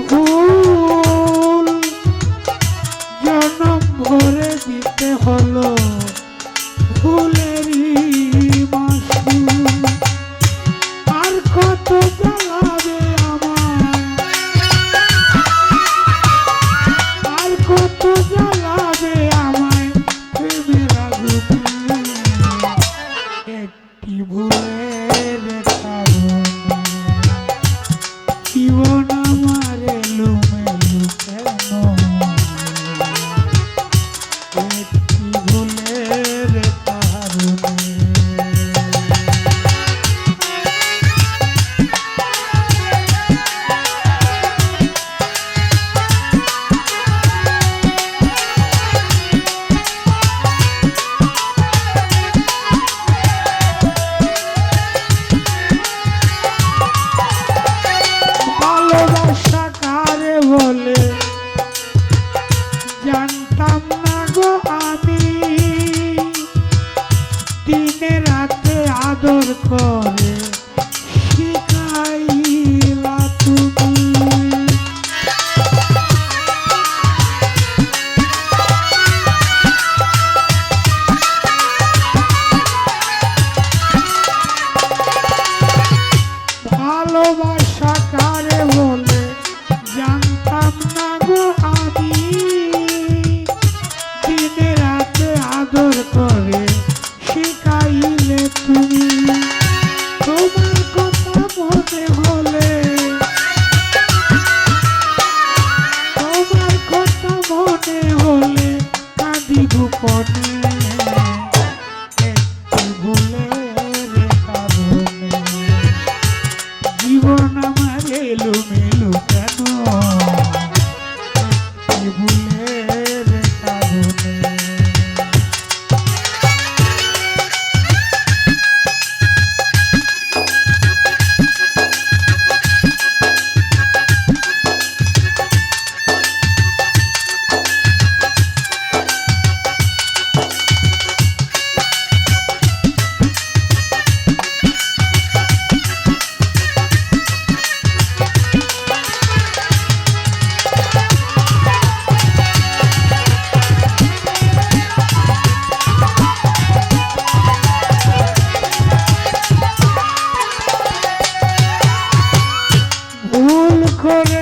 ভুল। জনম ভরে দিতে হলো ভুলেরই আর কত জ্বালাবে আমার আর কত জ্বালাবে আমায়? একটি ভুলে Oh. கையிலுமே করে